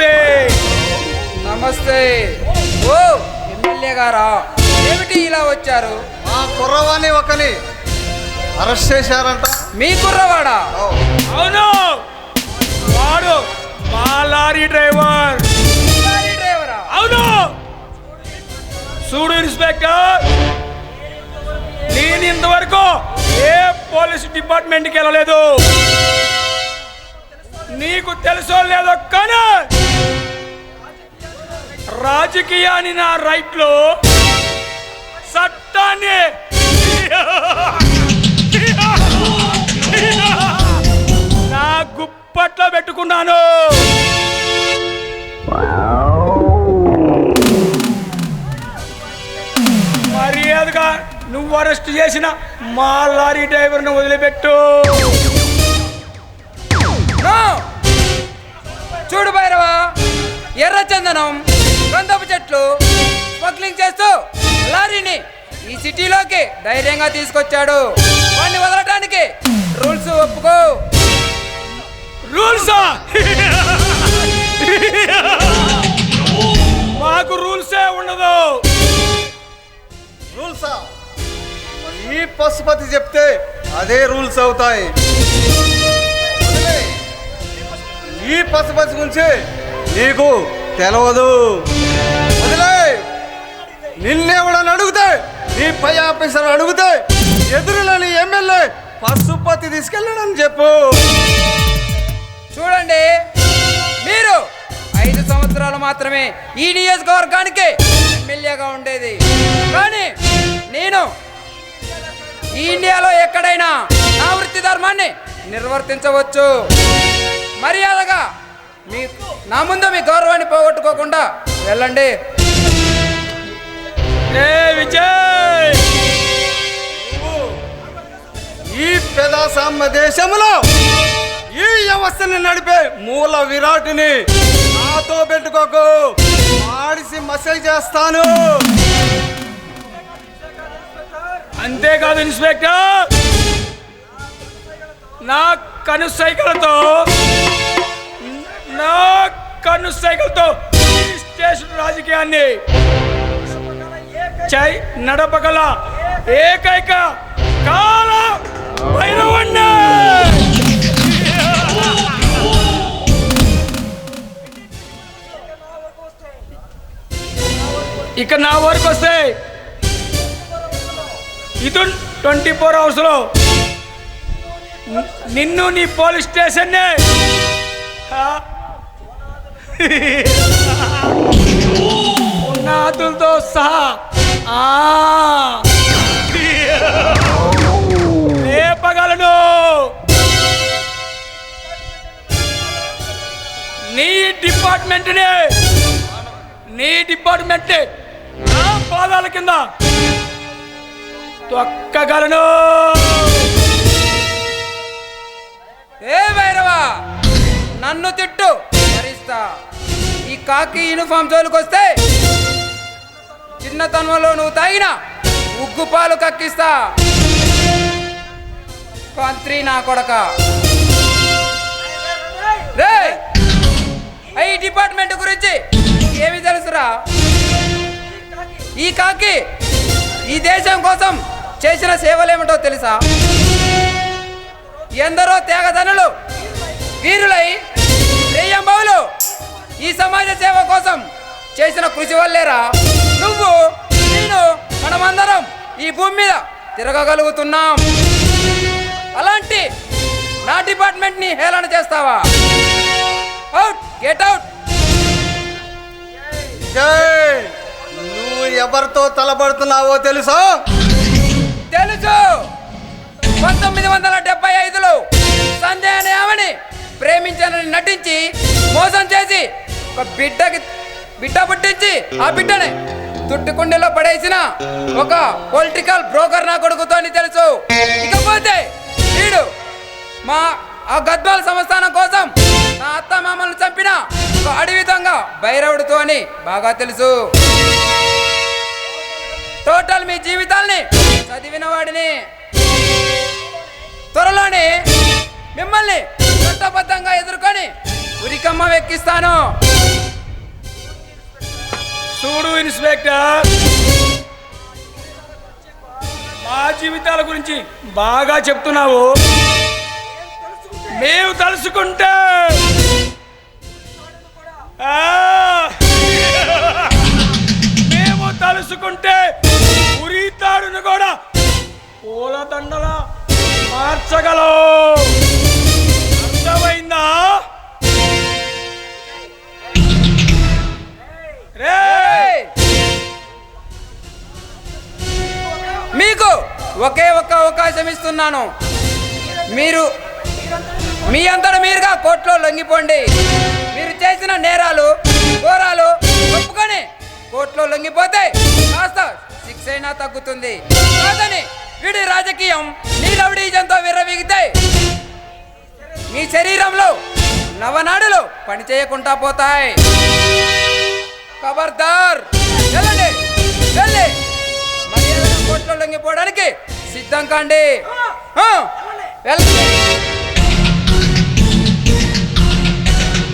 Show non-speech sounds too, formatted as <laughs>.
ఓయ్ ఓ ఎమ్మెల్యే గారా. ఏమిటి ఇలా వచ్చారు? మా కుర్రవాణి ఒకని అరెస్ట్ చేశారంట. మీ కుర్రవాడా? ఓ, అవును. వాడు మా లారీ డ్రైవర్. లారీ డ్రైవరా? అవును. చూడు ఇన్స్పెక్టర్. నేను ఇంతవరకు ఏ పోలీస్ డిపార్ట్మెంట్కి వెళ్ళలేదు. నీకు తెలుసో లేదో కానీ. రాజకీయాన్ని నా రైట్లో చట్టాన్ని. నా గుప్పట్లో పెట్టుకున్నాను. మర్యాదగా నువ్వు అరెస్ట్ చేసిన మా లారీ డ్రైవర్ను వదిలిపెట్టు. చూడు భైరవా ఎర్ర చందనం. ఈ సిటీలోకి ధైర్యంగా తీసుకొచ్చాడు. వాడిని వదలటానికి రూల్స్ ఒప్పుకో. రూల్సా? మాకు రూల్సే ఉండదు. రూల్సా? ఈ పశుపతి చెప్తే అదే రూల్స్ అవుతాయి. ఈ పశుపతి గురించి నీకు తెలవదు. వదిలే. నిన్నెవడని అడిగితే ఈ పై ఆఫీసర్ అడిగితే ఎదురులేని ఎమ్మెల్యే పశుపతి తీసుకెళ్ళడం చెప్పు. చూడండి మీరు ఐదు సంవత్సరాలు మాత్రమే ఈ నియోజకవర్గానికి ఎమ్మెల్యేగా ఉండేది. కానీ నేను ఈ ఇండియాలో ఎక్కడైనా నా వృత్తి ధర్మాన్ని నిర్వర్తించవచ్చు. మర్యాదగా మీ నా ముందు మీ గౌరవాన్ని పోగొట్టుకోకుండా వెళ్ళండి. ఈ దేశంలో ఈ వ్యవస్థని నడిపే మూల విరాటుని నాతో పెట్టుకోకు. ఆడిసి మసేజ్ చేస్తాను. అంతేకాదు ఇన్స్పెక్టర్. నా కను సైకిల్తో నా కను సైకిల్తో స్టేషన్ రాజకీయాన్ని చై నడపగల ఏకైక కాల ఇక నా వరకు వస్తే ఇది ట్వంటీ ఫోర్ అవర్స్లో నిన్ను నీ పోలీస్ స్టేషన్నే <laughs> ఆ, సహా ఆ, డిపార్ట్మెంట్ నా పాదాల కింద తొక్కగలను. ఏ భైరవా నన్ను తిట్టు. భరిస్తా ఈ కాకి యూనిఫామ్ జోలికొస్తే చిన్నతనంలో నువ్వు తాగిన ఉగ్గు పాలు కక్కిస్తా. కంత్రి నా కొడక. రే ఈ డిపార్ట్మెంట్ గురించి ఏమి తెలుసురా? ఈ కాకి ఈ దేశం కోసం చేసిన సేవలేమిటో తెలుసా? ఎందరో త్యాగధనులు వీరులై రేయంబావులు ఈ సమాజ సేవ కోసం చేసిన కృషి వల్లేరా? నువ్వు నేను మనమందరం ఈ భూమి మీద తిరగగలుగుతున్నాం. అలాంటి నా డిపార్ట్మెంట్ని హేళన చేస్తావా? Out get out. జై! ఎవరితో తలబడుతున్నావో తెలుసా? తెలుసు. పంతొమ్మిది వందల డెబ్బై ఐదులో సంధ్య అనే ఆమెని ప్రేమించానని నటించి మోసం చేసి ఒక బిడ్డకి బిడ్డ పుట్టించి ఆ బిడ్డని తుట్టుకుండెలో పడేసిన ఒక పొలిటికల్ బ్రోకర్ నా కొడుకుతో అని తెలుసు. ఇకపోతే వీడు మా ఆ గద్వాల సంస్థానం కోసం నా అత్త మామల్ని చంపిన ఒక అడవి దొంగ భైరవుడితో అని బాగా తెలుసు. టోటల్ మీ జీవితాల్ని చదివిన వాడిని. త్వరలోనే మిమ్మల్ని చట్టబద్ధంగా ఎదుర్కొని ఉరికమ్మ వెక్కిస్తాను. చూడు ఇన్స్పెక్టర్. మా జీవితాల గురించి బాగా చెప్తున్నావు. మేము తలుసుకుంటే. ఆ! మేము తలుసుకుంటే ఉరి తాడును కూడా పూలదండల మార్చగలవు. అర్థమైందా? రే! మీకు ఒకే ఒక్క అవకాశం ఇస్తున్నాను. మీరు మీ అంతట మీరుగా కోర్టులో లొంగిపోండి. మీరు చేసిన నేరాలు ఘోరాలు ఒప్పుకొని కోర్టులో లొంగిపోతే కాస్త శిక్ష అయినా తగ్గుతుంది. కాదని వీడి రాజకీయం నీలవడీజంతో విర్రవీగితే మీ శరీరంలో నవనాడులు పని చేయకుండా పోతాయి. ఖబర్దార్ వెళ్ళండి వెళ్ళి. మర్యాదగా కోర్టులో లొంగిపోవడానికి సిద్ధం కాండి. వెళ్ళండి.